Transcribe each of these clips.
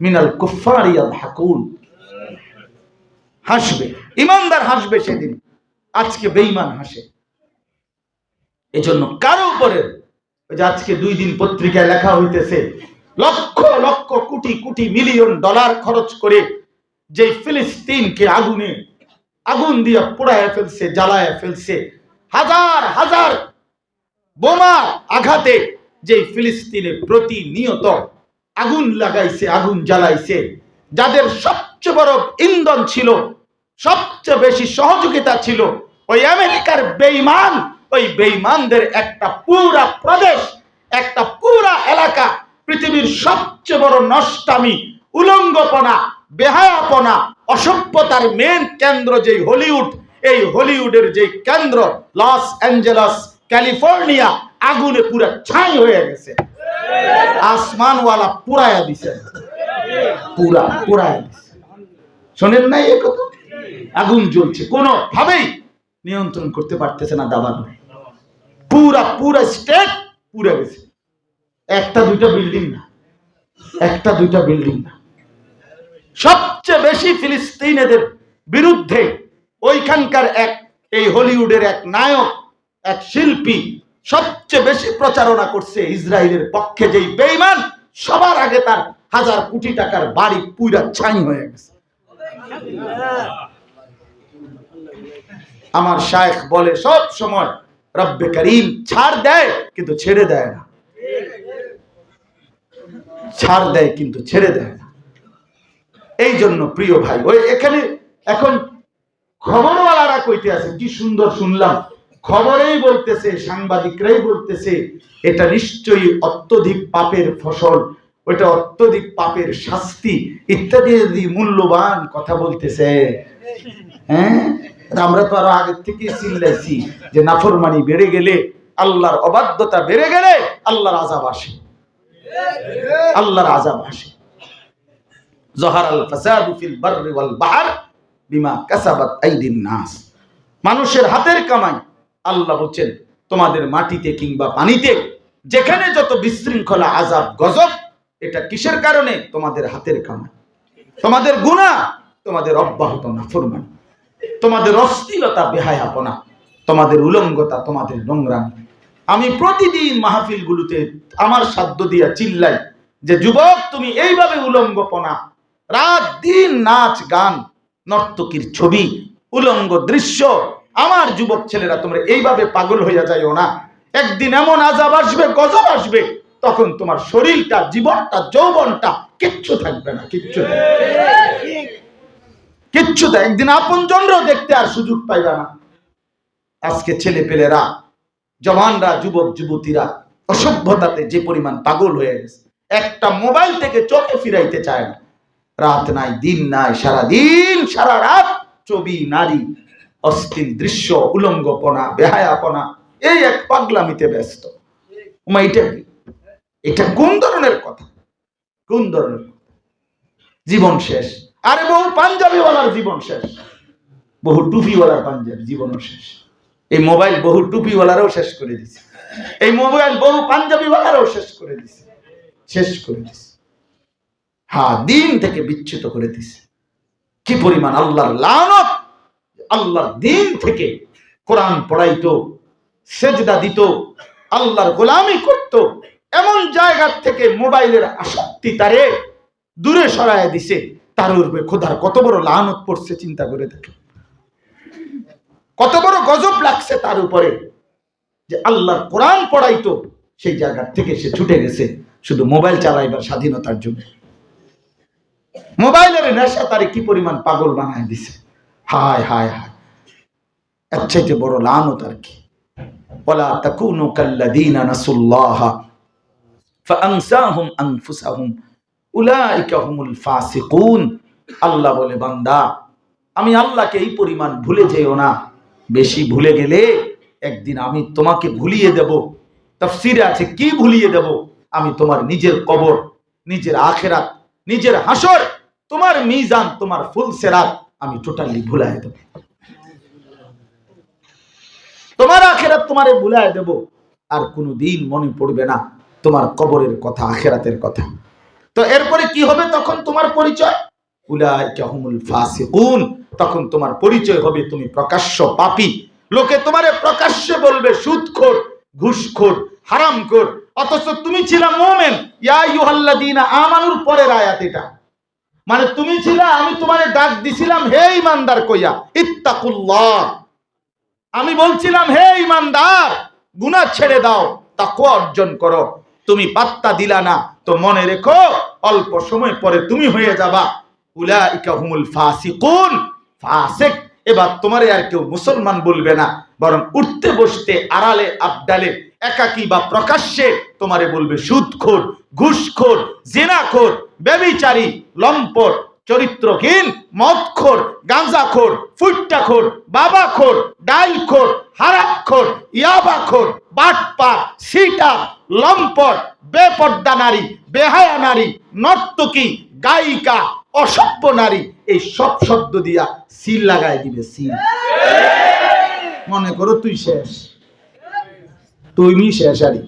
মিনাল কুফার ইয়াদহাকুন। হাসবে। ইমানদার হাসবে সেদিন। আজকে বেঈমান হাসে। এজন্য কারও উপরে যে আজকে দুই দিন পত্রিকায় লেখা হইতেছে, লক্ষ লক্ষ কোটি কোটি মিলিয়ন ডলার খরচ করে যে ফিলিস্তিনকে আগুনে, আগুন দিয়ে পোড়ায় ফেলছে জ্বালায় ফেলছে, হাজার হাজার বোমা আঘাতে যে ফিলিস্তিনে প্রতিনিয়ত আগুন লাগাইছে, আগুন জ্বালাইছে। যাদের সবচেয়ে বড় ইন্ধন ছিল, সবচেয়ে বেশি সহযোগিতা ছিল, ওই আমেরিকার বেইমান ওই বেইমানদের একটা পুরা প্রদেশ, একটা পুরা এলাকা, পৃথিবীর সবচেয়ে বড় নষ্টামি, উলঙ্গপনা, বেহায়াপনা, অসভ্যতার মেন কেন্দ্র যে হলিউড, এই হলিউডের যে কেন্দ্র, লস অ্যাঞ্জেলস, ক্যালিফোর্নিয়া, আগুনে পুরা ছাই হয়ে গেছে। আসমানওয়ালা পুরায়া দিছে। পুরা পুরায়া দিছে। শোনেন নাই এ কথা? আগুন জ্বলছে। কোনো ভাবেই নিয়ন্ত্রণ করতে পারতেছে না দাবানো। পুরা পুরা স্টেট পুরা গেছে। একটা দুইটা বিল্ডিং না। একটা দুইটা বিল্ডিং না। সবচেয়ে বেশি ফিলিস্তিনেদের বিরুদ্ধে ওইখানকার এক, এই হলিউডের এক নায়ক, এক শিল্পী সবচেয়ে বেশি প্রচারণা করছে ইসরায়েলের পক্ষে যেই বেইমান সবার আগে তার হাজার কোটি টাকার বাড়ি পুরা ছাই হয়ে গেছে। আমার শায়েখ বলে, সব সময় রব্বে করিম ছাড় দেয়, কিন্তু ছেড়ে দেয় না। ছাড় দেয়, কিন্তু ছেড়ে দেয় না। এই জন্য প্রিয় ভাই, ওই এখানে এখন খবরওয়ালারা কইতে আছে, কি সুন্দর শুনলাম। খবরেই বলতেছে, সাংবাদিকরাই বলতেছে, এটা নিশ্চয়ই অত্যধিক পাপের ফসল ওটা অত্যধিক পাপের শাস্তি ইত্যাদি ইত্যাদি মূল্যবান কথা বলতেছে। হ্যাঁ? আমরা তো আরও আগের থেকে চিল্লাইছি যে নাফরমানি বেড়ে গেলে, আল্লাহর অবাধ্যতা বেড়ে গেলে আল্লাহর আজাব আসে। আল্লাহর আজাব আসে। জহার আল নাস। মানুষের হাতের কামাই আল্লাহ বলছেন, তোমাদের মাটিতে কিংবা পানিতে যেখানে যত বিশৃঙ্খলা আজাব গজব, এটা কিসের কারণে? তোমাদের হাতের কামাই তোমাদের গুণা তোমাদের অব্যাহত নাফরমানি। তোমাদের অশ্লীলতা, বেহায়াপনা, তোমাদের উলঙ্গতা, তোমাদের নোংরামি। আমি প্রতিদিন মাহফিলগুলোতে আমার সাধ্য দিয়া চিল্লাই যে, যুবক, তুমি এইভাবে উলঙ্গপনা। রাত দিন নাচ, গান, নর্তকীর ছবি, উলঙ্গ দৃশ্য আমার যুবক ছেলেরা, তোমরা এইভাবে পাগল হইয়া যাইও না। একদিন এমন আজাব আসবে, গজব আসবে, তখন তোমার শরীরটা, জীবনটা, যৌবনটা কিচ্ছু থাকবে না, কিচ্ছু কিচ্ছু দেয় একদিন আপন জনরাও দেখতে আর সুযোগ পাইবে না। আজকে ছেলে পেলেরা জওয়ানরা, যুবক, যুবতীরা অসভ্যতাতে যে পরিমাণ পাগল হয়ে গেছে, একটা মোবাইল থেকে চোখে ফিরাইতে চায় না। রাত নাই, দিন নাই সারা দিন সারা রাত ছবি, নারী অস্থির দৃশ্য, উলঙ্গপনা, বেহায়াপনা, এই এক পাগলামিতে ব্যস্ত। এটা কি? এটা কোন ধরনের কথা? কোন ধরনের? জীবন শেষ। আরে বহু পাঞ্জাবিওয়ালার জীবন শেষ। বহু টুপিওয়ালার পাঞ্জাবি, জীবনও শেষ। এই মোবাইল বহু টুপিওয়ালারও শেষ করে দিছে। এই মোবাইল বহু পাঞ্জাবিওয়ালারও শেষ করে দিছে। শেষ করে দিছে। হ্যাঁ দিন থেকে বিচ্যুত করে দিছে। কি পরিমাণ আল্লাহর লানত! আল্লাহর দিন থেকে কোরআন পড়াইতো, সেজদা দিত, আল্লাহর গোলামি করত, এমন জায়গা থেকে মোবাইলের আসক্তি তারে দূরে সরায় দিছে, তার উপরে খোদার কত বড় লানত পড়ছে চিন্তা করে দেখো। কত বড় গজব লাগছে তার উপরে যে আল্লাহর কোরআন পড়াইতো, সেই জায়গা থেকে সে ছুটে গেছে, শুধু মোবাইল চালাইবার স্বাধীনতার জন্য। মোবাইলের নেশা তারে কি পরিমাণ পাগল বানায় দিছে? হায় হায় হায়। এর চাইতে বড় লানত আর কি। ওলা তাকুনু কাল্লাযীনা নাসুল্লাহ ফাআনসাহুম আনফুসাহুম, উলাইকা হুমুল ফাসিকুন। আল্লাহ বলে, বান্দা, আমি আল্লাহকে এই পরিমাণ ভুলে যেও না। বেশি ভুলে গেলে একদিন আমি তোমাকে ভুলিয়ে দেব। তাফসিরে আছে, কি ভুলিয়ে দেব? আমি তোমার নিজের কবর, নিজের আখেরাত, নিজের হাসর, তোমার মিজান, তোমার ফুল সেরাত আমি টোটালি ভুলাই দেব। তোমার আখেরাত তোমারে ভুলাই দেব। আর কোনো দিন মনে পড়বে না তোমার কবরের কথা, আখেরাতের কথা। তো এরপরে কি হবে তখন তোমার পরিচয়? তখন তোমার পরিচয় হবে তুমি প্রকাশ্য পাপী। লোকে তোমারে প্রকাশ্যে বলবে, সুদখোর, ঘুষখোর, হারামখোর। অথচ তুমি ছিলা মুমিন। ইয়া আইয়ুহাল্লাযীনা আমানুর, পরের আয়াত এটা। মানে তুমি ছিলা, আমি তোমারে ডাক দিছিলাম, হে ইমানদার কইয়া, ইত্তাকুল্লাহ। আমি বলছিলাম, হে ইমানদার, গুনাহ ছেড়ে দাও, তাকওয়া অর্জন করো। তুমি পাত্তা দিলা না, তো মনে রেখো, অল্প সময় পরে তুমি হয়ে যাবা। উলাইকা হুমুল ফাসিকুন। ফাসিক, এবার তোমারে আর কেউ মুসলমান বলবে না, বরং উঠতে বসতে আড়ালে, আবডালে একাকী বা প্রকাশ্যে তোমারে বলবে সুদখোর ঘুষখোর জেনাখোর ব্যভিচারী লম্পট চরিত্রহীন মদখোর গাঁজাখোর ফুট্টাখোর বাবাখোর ডাইলখোর হারাক্ষোর ইয়াবাখোর বাটপা সিটা লম্পট বেপর্দা নারী বেহায়া নারী নর্তকী গায়িকা অসভ্য নারী এই সব শব্দ দিয়া সিল লাগাই দিবে সিল। মনে করো তুই শেষ। তুমি শেষ আরি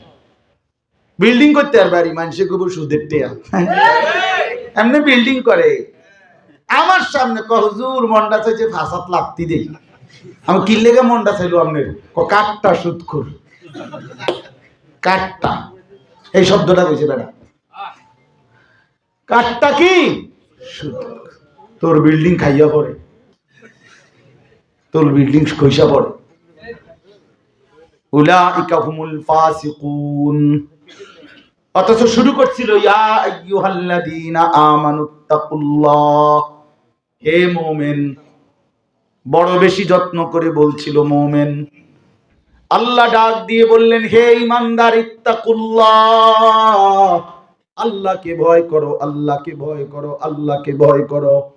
বিল্ডিং করতে আর বাড়ি, মানুষে কব সুদের এমনি বিল্ডিং করে। আমার সামনে কহজুর মন্ডা চাইছে ফাঁসাত লাগতি দেখি আমি কি লেগে মন্ডা চাইলো আপনার ক কাঠটা সুদখুর কাঠটা। এই শব্দটা কইছে বেড়া কাঠটা কি? তোর বিল্ডিং খাইয়া পড়ে। তোর বিল্ডিং খইসা পড়ে। অথচ শুরু করছিল হে মুমিন, বড় বেশি যত্ন করে বলছিল মুমিন। আল্লাহ ডাক দিয়ে বললেন, হে ইমানদার আল্লাহকে ভয় করো, আল্লাহকে ভয় করো, আল্লাহকে ভয় করো।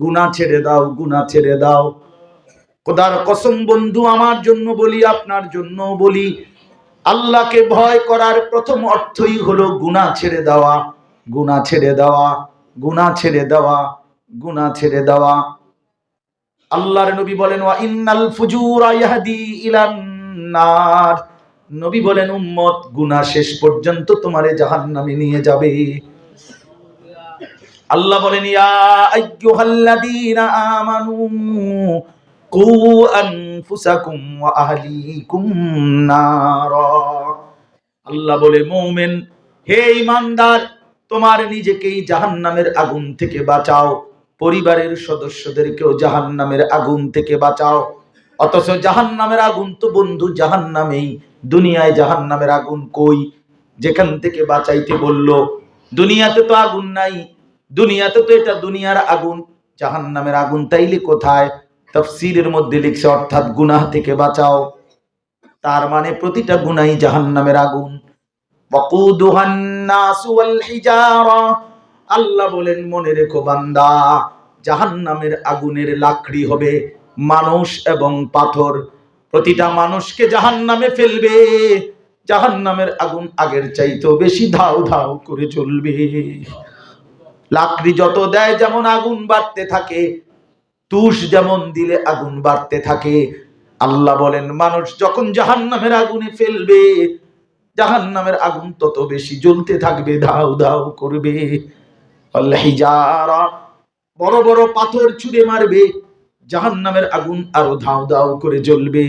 গুনাহ ছেড়ে দাও, গুনাহ ছেড়ে দাও। খোদার কসম বন্ধু, আমার জন্য বলি, আপনার জন্য বলি। আল্লাহকে ভয় করার প্রথম অর্থই হলো গুনাহ ছেড়ে দেওয়া। গুনাহ ছেড়ে দেওয়া, গুনাহ ছেড়ে দেওয়া, গুনাহ ছেড়ে দেওয়া। আল্লাহর নবী বলেন, ওয়া ইন্নাল ফুজুরা ইয়াহদি ইলান নার। নবী বলেন, উম্মত, গুনাহ শেষ পর্যন্ত তোমারে জাহান্নামে নিয়ে যাবে। আল্লাহ বলেন, ইয়া আইয়ুহাল্লাযীনা আমানু কু আল্লাহ বলে, মুমিন, হে ইমানদার তোমার নিজেকেই জাহান্নামের আগুন থেকে বাঁচাও। পরিবারের সদস্যদেরকেও জাহান্নামের আগুন থেকে বাঁচাও। অথচ জাহান্নামের আগুন তো বন্ধু জাহান্নামেই। দুনিয়ায় জাহান্নামের আগুন কই? যেখান থেকে বাঁচাইতে বলল, দুনিয়াতে তো আগুন নাই। দুনিয়াতে তো এটা দুনিয়ার আগুন। জাহান্নামের আগুন তাইলে কোথায়? তফসিরের মধ্যে লিখছে, অর্থাৎ গুনাহ থেকে বাঁচাও। তার মানে প্রতিটা গুনাই জাহান্নামের আগুন। আল্লাহ বলেন, মনে রেখো বান্দা, জাহান্নামের আগুনের লাকড়ি হবে মানুষ এবং পাথর। প্রতিটা মানুষকে জাহান্নামে ফেলবে। জাহান্নামের আগুন আগের চাইতেও বেশি ধাও ধাও করে চলবে লাকড়ি যত দেয়, যেমন আগুন বাড়তে থাকে তুষ যেমন দিলে আগুন বাড়তে থাকে, আল্লাহ বলেন, মানুষ যখন জাহান্নামের আগুনে ফেলবে, জাহান্নামের আগুন তত বেশি জ্বলতে থাকবে, ধাও ধাও করবে। বড় বড় পাথর ছুঁড়ে মারবে, জাহান্নামের আগুন আরও ধাও ধাও করে জ্বলবে।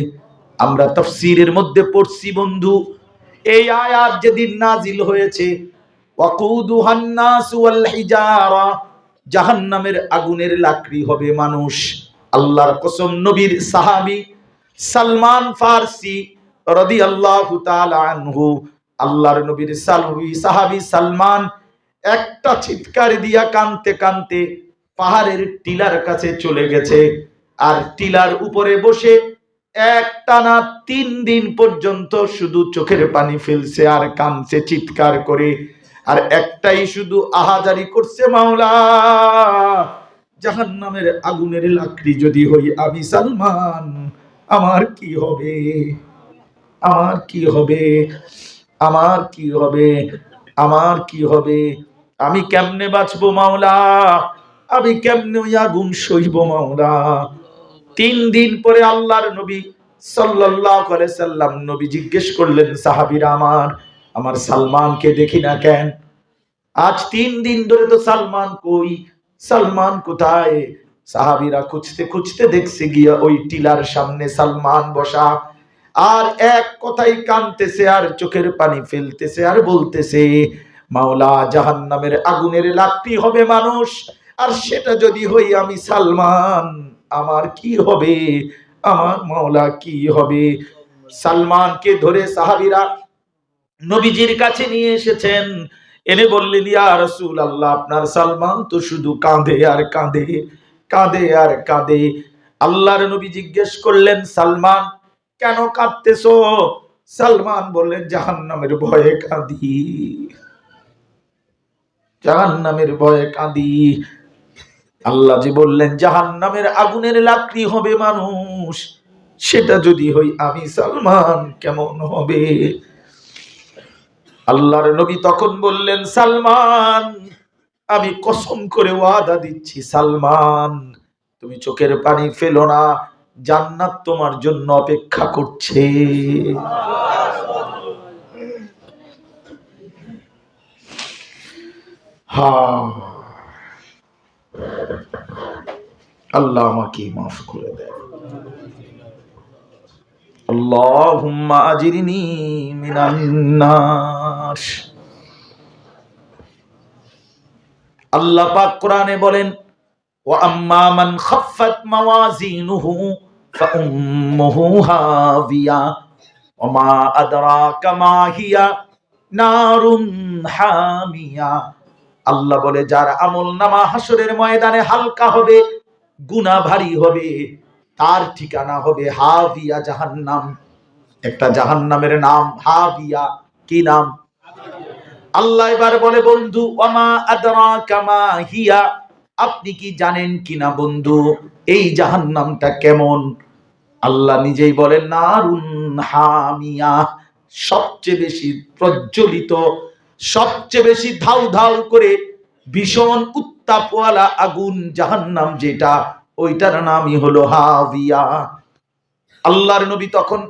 আমরা তফসিরের মধ্যে পড়ছি, বন্ধু, এই আয়াত যেদিন নাজিল হয়েছে, ওয়াকুদুহান নাসু ওয়াল হিজারা জাহান্নামের আগুনের লাকড়ি হবে মানুষ। আল্লাহর কসম নবীর সাহাবী সালমান ফারসি রাদিয়াল্লাহু তাআলা আনহু, আল্লাহর নবীর সালবি সাহাবি সালমান একটা চিৎকার দিয়া কানতে কানতে পাহাড়ের টিলার কাছে চলে গেছে। আর টিলার উপরে বসে একটানা তিন দিন পর্যন্ত শুধু চোখের পানি ফেলছে আর কানছে চিৎকার করে। আর একটাই শুধু আহাজারি করছে মাওলা। জাহান্নামের আগুনের লাকড়ি যদি হই আমি সালমান, আমার কি হবে? আমার কি হবে? আমার কি হবে? আমার কি হবে? আমি কেমনে বাঁচবো মাওলা? আমি কেমনে ওই আগুন সইব মাওলা? তিন দিন পরে আল্লাহর নবী সাল্লাল্লাহু আলাইহি সাল্লাম নবী জিজ্ঞেস করলেন, সাহাবীরা আমার আমার সালমানকে দেখি না কেন? আজ তিন দিন ধরে তো সালমান কই? সালমান কোথায়? সাহাবিরা খুঁজতে খুঁজতে দেখছে গিয়া ওই টিলার সামনে সালমান বসা। আর এক কথাই কানতেছে, আর চোখের পানি ফেলতেছে, আর বলতেছে, মাওলা, জাহান্নামের আগুনের লাকড়ি হবে মানুষ। আর সেটা যদি হই আমি সালমান, আমার কি হবে? আমার মাওলা কি হবে? সালমানকে ধরে সাহাবিরা নবীজির কাছে নিয়ে এসেছেন। এনে বললেন, ইয়া রাসূল আল্লাহ আপনার সালমান তো শুধু কাঁদে আর কাঁদে কাঁদে আর কাঁদে। আল্লাহর নবী জিজ্ঞেস করলেন, সালমান, কেন কাঁদতেছো? সালমান বললেন, জাহান্নামের ভয়ে কাঁদি, জাহান্নামের ভয়ে কাঁদি। আল্লাহ যে বললেন, জাহান্নামের আগুনের লাকড়ি হবে মানুষ, সেটা যদি হই আমি সালমান, কেমন হবে? আল্লাহর নবী তখন বললেন, সালমান, আমি কসম করে ওয়াদা দিচ্ছি, সালমান, তুমি চোখের পানি ফেলো না, জান্নাত তোমার জন্য অপেক্ষা করছে। আল্লাহ আমাকে মাফ করে দেয়। আল্লাহ আজিরিনী মিনান্না النار আল্লাহ পাক কোরআনে বলেন وأما من خفت موازينه فأمه هاوية وما أدراك ما هي نار حامية আল্লাহ বলে যার আমল নামা হাসরের ময়দানে হালকা হবে গুনাহ ভারী হবে তার ঠিকানা হবে হাভিয়া জাহান্নাম একটা জাহান্নামের নাম হাভিয়া কি নাম আল্লাহ এবার বলে, বন্ধু, ওমা আদরা কামা হিয়া? আপনি কি জানেন কিনা, বন্ধু? এই জাহান্নামটা কেমন? আল্লাহ নিজেই বলেন, নারুন হামিয়া। সবচেয়ে বেশি প্রজ্বলিত, সবচেয়ে বেশি ধাউ ধাউ করে ভীষণ উত্তাপওয়ালা আগুন জাহান্নাম যেটা, ওইটার নামই হলো হাভিয়া আল্লাহর নবী তখন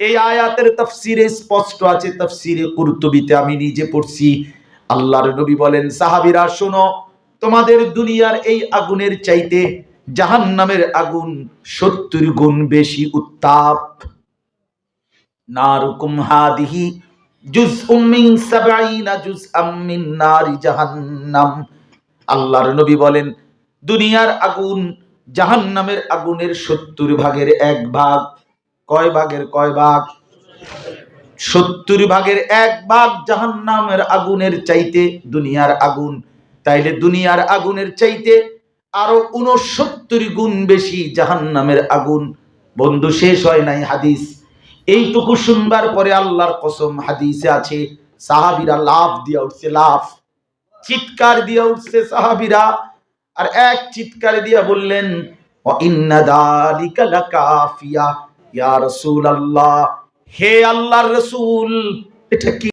এই আয়াতের তফসিরে স্পষ্ট আছে, তফসিরে কুরতুবিতে আমি নিজে পড়ছি। আল্লাহর নবী বলেন, সাহাবিরা, শোনো, তোমাদের দুনিয়ার এই আগুনের চাইতে জাহান্নামের আগুন সত্তর গুণ বেশি উত্তাপ। নারুকুম হাদিহি জুজউম মিন সাবঈনা জুজআম মিন নারি জাহান্নাম। আল্লাহর নবী বলেন, দুনিয়ার আগুন জাহান্নামের আগুনের সত্তর ভাগের এক ভাগ কয় ভাগের কয় ভাগ? সত্তর ভাগের এক ভাগ জাহান্নামের আগুনের চাইতে দুনিয়ার আগুন। তাইলে দুনিয়ার আগুনের চাইতে আরও উনসত্তর গুণ বেশি জাহান্নামের আগুন। বন্ধু, শেষ হয় নাই হাদিস। এইটুকু শুনবার পরে আল্লাহর কসম হাদিসে আছে, সাহাবিরা লাভ দিয়া উঠছে লাভ চিৎকার দিয়া উঠছে সাহাবিরা। আর এক চিৎকার দিয়া বললেন, "ওয়া ইন্না যালিকা লাকাফিয়া। ইয়া রাসূলুল্লাহ হে আল্লাহর রসুল এটা কি